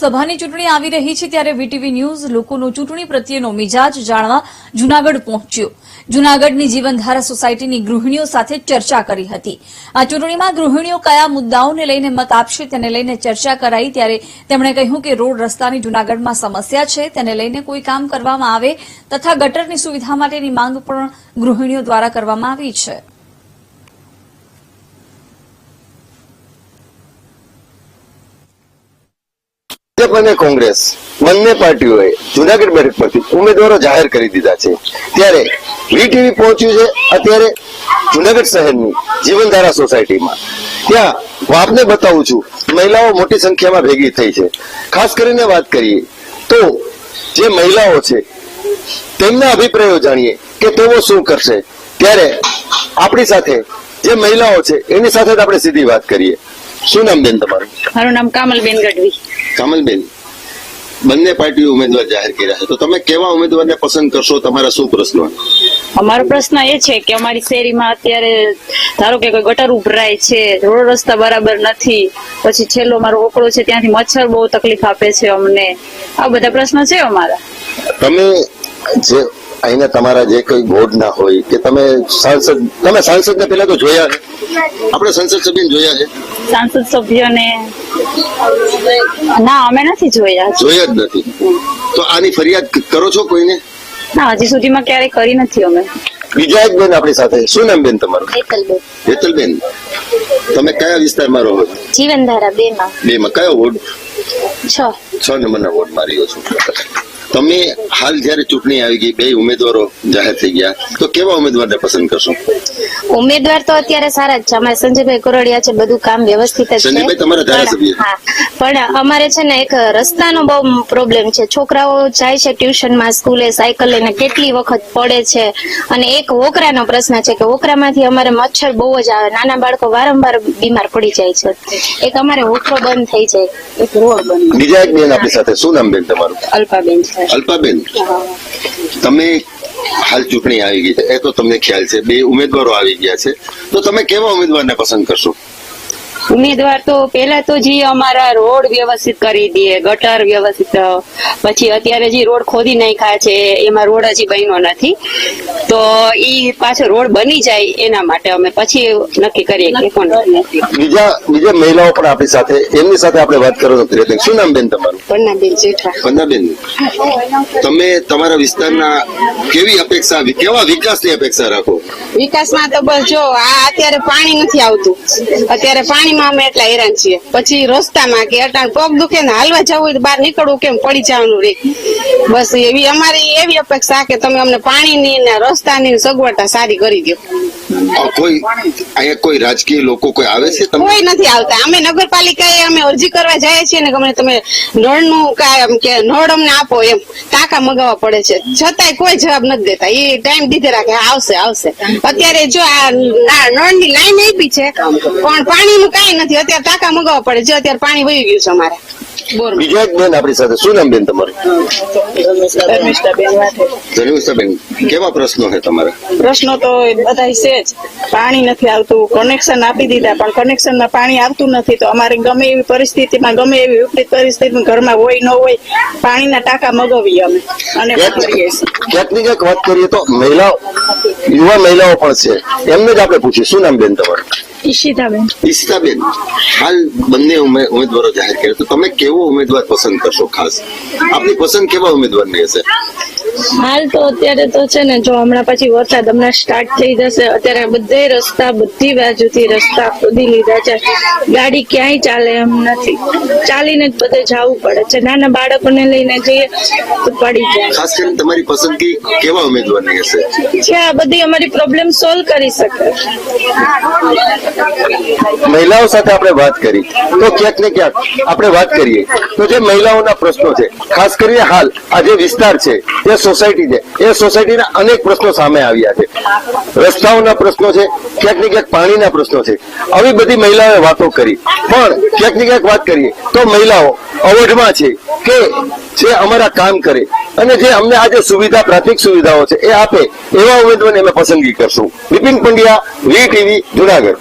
લોકસભાની ચૂંટણી આવી રહી છે ત્યારે વીટીવી ન્યૂઝ લોકોનો ચૂંટણી પ્રત્યેનો મિજાજ જાણવા જૂનાગઢ પહોંચ્યો. જૂનાગઢની જીવનધારા સોસાયટીની ગૃહિણીઓ સાથે ચર્ચા કરી હતી. આ ચૂંટણીમાં ગૃહિણીઓ કયા મુદ્દાઓને લઈને મત આપશે તેને લઈને ચર્ચા કરાઈ ત્યારે તેમણે કહ્યું કે રોડ રસ્તાની જૂનાગઢમાં સમસ્યા છે, તેને લઈને કોઈ કામ કરવામાં આવે તથા ગટરની સુવિધા માટેની માંગ પણ ગૃહિણીઓ દ્વારા કરવામાં આવી છે. ભાજપ અને કોંગ્રેસ, બંને પાર્ટીઓએ જુનાગઢ બેઠક પરથી ઉમેદવારો જાહેર કરી દીધા છે. ત્યારે વીટીવી પહોંચ્યું છે, અત્યારે જુનાગઢ શહેરની જીવનધારા સોસાયટીમાં. ત્યાં હું આપને બતાવું છું, મહિલાઓ મોટી સંખ્યામાં ભેગી થઈ છે. ખાસ કરીને વાત કરીએ, તો જે મહિલાઓ છે, તેમના અભિપ્રાયો જાણીએ કે તેઓ શું કરશે. ત્યારે આપણી સાથે જે મહિલાઓ છે, એની સાથે જ આપણે સીધી વાત કરીએ. શું નામ બેન તમારું? મારું નામ કામલબેન ગઢવી. કામલબેન બંને પાર્ટી ઉમેદવાર જાહેર કર્યા છે. તો તમે કેવા ઉમેદવારને પસંદ કરશો તમારા શું પ્રશ્નો? અમારો પ્રશ્ન એ છે કે અમારી શેરીમાં અત્યારે ધારો કે કોઈ ગટર ઉભરાય છે રોડ રસ્તા બરાબર નથી પછી છેલ્લો મારો ઓકળો છે ત્યાંથી મચ્છર બહુ તકલીફ આપે છે અમને. આ બધા પ્રશ્નો છે અમારા. તમે જે અહીંના તમારા જે કોઈ બોર્ડ ના હોય કે તમે સાંસદ તમે સાંસદ ને પેલા તો જોયા આપણે સંસદ સભ્ય જોયા છે. સાંસદ સભ્યને? ના અમે નથી જોયા. જોયા જ નથી. તો આની ફરિયાદ કરો છો કોઈને? ના હજી સુધીમાં ક્યારેય કરી નથી અમે. બીજા એક બેન આપણી સાથે. શું નામ બેન તમારું? હેતલબેન હેતલબેન તમે કયા વિસ્તારમાં રહો છો? જીવનધારા બે માં બે માં કયો વોર્ડ? છ. છ નંબરના વોર્ડમાં રહ્યો છો. તમે હાલ જયારે ચૂંટણી આવી ગઈ બે ઉમેદવારો જાહેર થઈ ગયા. તો કેવા ઉમેદવારને પસંદ કરશો? ઉમેદવાર તો અત્યારે સારા જ છે. અમારે સંજયભાઈ કોરડિયા છે બધું કામ વ્યવસ્થિત જ છે. પણ અમારે છે ને એક રસ્તાનો બહુ પ્રોબ્લેમ છે. છોકરાઓ જાય છે ટ્યુશનમાં સ્કૂલે સાયકલ લઈને કેટલી વખત પડે છે. અને એક ઓકરાનો પ્રશ્ન છે કે ઓકરામાંથી અમારે મચ્છર બહુ જ આવે. નાના બાળકો વારંવાર બીમાર પડી જાય છે. એક અમારે ઓકરો બંધ થઈ જાય. એક રોડ બીજા એક બેન આપણી સાથે. શું નામ બેન તમારું? અલ્પાબેન છે. અલ્પાબેન. તમે હાલ ચૂંટણી આવી ગઈ છે. એ તો તમને ખ્યાલ છે. બે ઉમેદવારો આવી ગયા છે. તો તમે કેવા ઉમેદવારને પસંદ કરશો? ઉમેદવાર તો પેલા તો જે અમારા રોડ વ્યવસ્થિત કરી દે ગટર વ્યવસ્થિત. પછી અત્યારે જે રોડ ખોદી નાખ્યા છે એમાં રોડ હજી બન્યો નથી. તો ઈ પાછો રોડ બની જાય એના માટે અમે પછી નક્કી કરીએ કે કોણ બીજા બીજા મહિલાઓ પણ આપણી સાથે એમની સાથે આપણે વાત કરવાનો પ્રયત્ન શું નામ બેન તમારું? પંદાબેન તમે તમારા વિસ્તારના કેવી અપેક્ષા કેવા વિકાસની અપેક્ષા રાખો? વિકાસમાં તો બસ જો આ અત્યારે પાણી નથી આવતું. અત્યારે પાણીમાં અમે એટલા હેરાન છીએ. પછી રસ્તામાં કે અટાણ પગ દુખે ને હાલવા જવું હોય તો બહાર નીકળવું કેમ? પડી જવાનું રે. બસ એવી અમારી એવી અપેક્ષા કે તમે અમને પાણીની ને રસ્તાની સગવડતા સારી કરી દો. કોઈ અહીંયા કોઈ રાજકીય લોકો કોઈ આવે છે કોઈ નથી આવતા. અમે નગરપાલિકાએ અમે અરજી કરવા જઈએ છીએ ને કે તમે નળનું કાંઈ એમ કે નોડમ ને આપો એમ. ટાંકા મગાવવા પડે છે. છતાંય કોઈ જવાબ નથી દેતા. એ ટાઈમ દીધે રાખે. આવશે આવશે. અત્યારે જો આ નળની લાઈન આપી છે પણ પાણીનું કઈ નથી. અત્યારે ટાંકા મગાવવા પડે. જો અત્યારે પાણી વહી ગયું છે અમારે. બીજા એક બેન આપણી સાથે. શું નામ બેન તમારું? ધર્મિષ્ઠાબેન કેવા પ્રશ્નો છે તમારા? પ્રશ્નો તો બધા છે જ. પાણી નથી આવતું. કનેક્શન આપી દીધા પણ કનેક્શનમાં પાણી આવતું નથી. તો અમારે ગમે એવી પરિસ્થિતિમાં ગમે એવી વિપરીત પરિસ્થિતિમાં ઘરમાં હોય ન હોય પાણીના ટાંકા મગાવીએ અમે. અને ક્યાંક ને ક્યાંક વાત કરીએ તો મહિલાઓ યુવા મહિલાઓ પણ છે. એમને જ આપણે પૂછીએ. શું નામ બેન તમારું? ઈશિતાબેન. ઈશિતાબેન. હાલ બંને ઉમેદવારો જાહેર કર્યા તો તમે કેવો ઉમેદવાર પસંદ કરશો ખાસ? આપની પસંદ કેવા ઉમેદવારની હશે? હાલ તો અત્યારે તો છે ને જો હમણાં પછી વરસાદ હમણાં સ્ટાર્ટ થઈ જશે અત્યારે બધે રસ્તા બધી બાજુથી રસ્તા ખોદી લીધા છે. ગાડી ક્યાંય ચાલે એમ નથી. ચાલીને જ બધે જવું પડે છે. નાના બાળકોને લઈને જઈએ તો પડી જાય. ખાસ કરીને તમારી પસંદગી કેવા ઉમેદવારની હશે? છે આ બધી અમારી પ્રોબ્લેમ સોલ્વ કરી શકે. મહિલાઓ સાથે આપણે વાત કરી તો ક્યાંક ને ક્યાંક આપણે વાત કરીએ. તો જે મહિલાઓના પ્રશ્નો છે ખાસ કરીને હાલ આ જે વિસ્તાર છે જે સોસાયટી છે. એ સોસાયટીના અનેક પ્રશ્નો સામે આવ્યા છે. રસ્તાઓના પ્રશ્નો છે, ક્યાંક ને ક્યાંક પાણીના પ્રશ્નો છે. આવી બધી મહિલાઓએ વાતો કરી. પણ ક્યાંક ને ક્યાંક વાત કરીએ તો મહિલાઓ અવઢમાં છે કે જે અમારા કામ કરે અને જે અમને આ જે સુવિધા, પ્રાથમિક સુવિધાઓ છે, એ આપે એવા ઉમેદવારને અમે પસંદગી કરશું. Vipin Pandya, V TV, Junagadh.